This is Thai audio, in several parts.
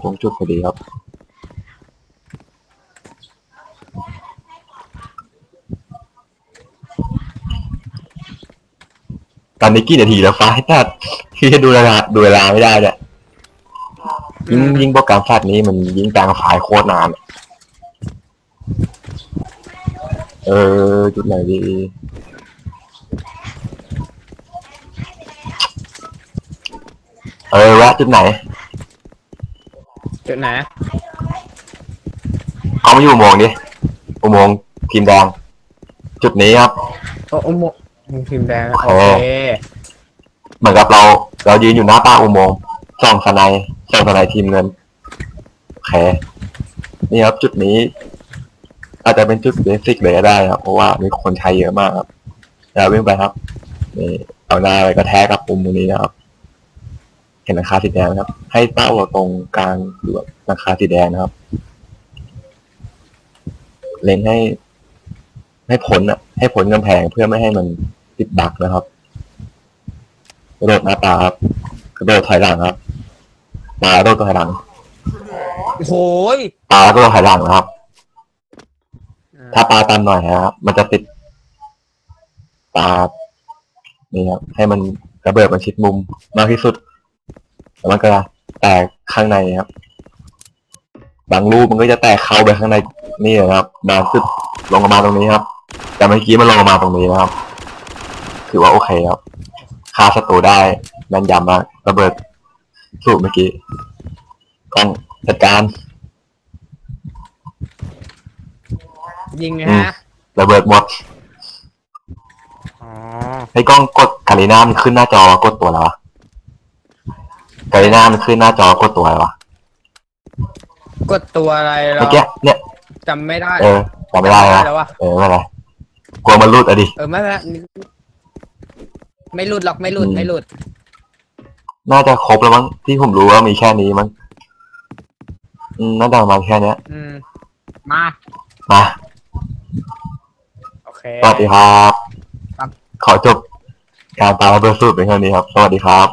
อยู่ตรงจุดพอดีครับ ตอนนี้กี่นาทีแล้วฟ้าให้ตัดที่จะดูเวลาดูเวลาไม่ได้เนี่ยยิ่งยิ่งโปรแกรมแฟลชนี้มันยิ่งกลางไฟล์โคตรนานอะเออ จุดไหนดีเออแวะจุดไหน จุดไหนเขามาอยู่อุโมงค์ดิอุโมงค์ทีมแดงจุดนี้ครับ โอ้โอ้โมมึงพิมพ์แดงโอ้โอเคเหมือนกับเรา เรายืนอยู่หน้าปากอุโมงค์ส่องสไนด์ส่องสไนด์ทีมเงินโอเคนี่ครับจุดนี้ อาจจะเป็นจุดเบสิกเลยก็ได้ครับ เพราะว่ามีคนใช้เยอะมากครับเราวิ่งไปครับนี่เอาหน้าไปก็แทกกับปุ่มตรงนี้นะครับเห็นราคาสีแดงไหมครับ ให้เป้าเราตรงกลางอยู่กับราคาสีแดงนะครับ เล็งให้ ให้ผลอะ ให้ผลกำแพงเพื่อไม่ให้มันติดบักนะครับกระโดดหน้าตาครับกระโดดถอยหลังครับปลากระโดดถอยหลังโอ้ยปลากระโดดถอยหลังนะครับ ถ้าปลาตันหน่อยนะครับ มันจะติดปลานี่ครับให้มันระเบิดมันชิดมุมมากที่สุด แล้วมันก็แตกข้างในครับ บางรูปมันก็จะแตกเข้าไปข้างในนี่นะครับมาซึบลงมาตรงนี้ครับ แต่เมื่อกี้มันลงมาตรงนี้นะครับ ถือว่าโอเคครับฆ่าศัตรูได้แม่นยำมากระเบิดสูบเมื่อกี้กล้องจัดการยิงนะอืมฮะระเบิดหมดอ๋อ ให้กล้องกดกาลิน่ามันขึ้นหน้าจอกดตัวแล้ววะ กาลิน่ามันขึ้นหน้าจอกดตัวอะไรวะกดตัวอะไรเราเมื่อกี้เนี่ย จำไม่ได้ เออจำไม่ได้จำนะแล้ววะ เออไม่เป็นไรกลัวมันรูดอะดิ เออไม่เป็นไรไม่หลุดหรอกไม่หลุดอืม ไม่หลุด น่าจะครบแล้วมั้งที่ผมรู้ว่ามีแค่นี้มั้งอืมน่าจะประมาณแค่เนี้ยอืม มา มาโอเค สวัสดีครับ ครับ ขอจบการปาระเบิดสูตรเป็นเท่านี้ครับ สวัสดีครับ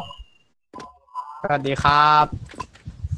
สวัสดีครับ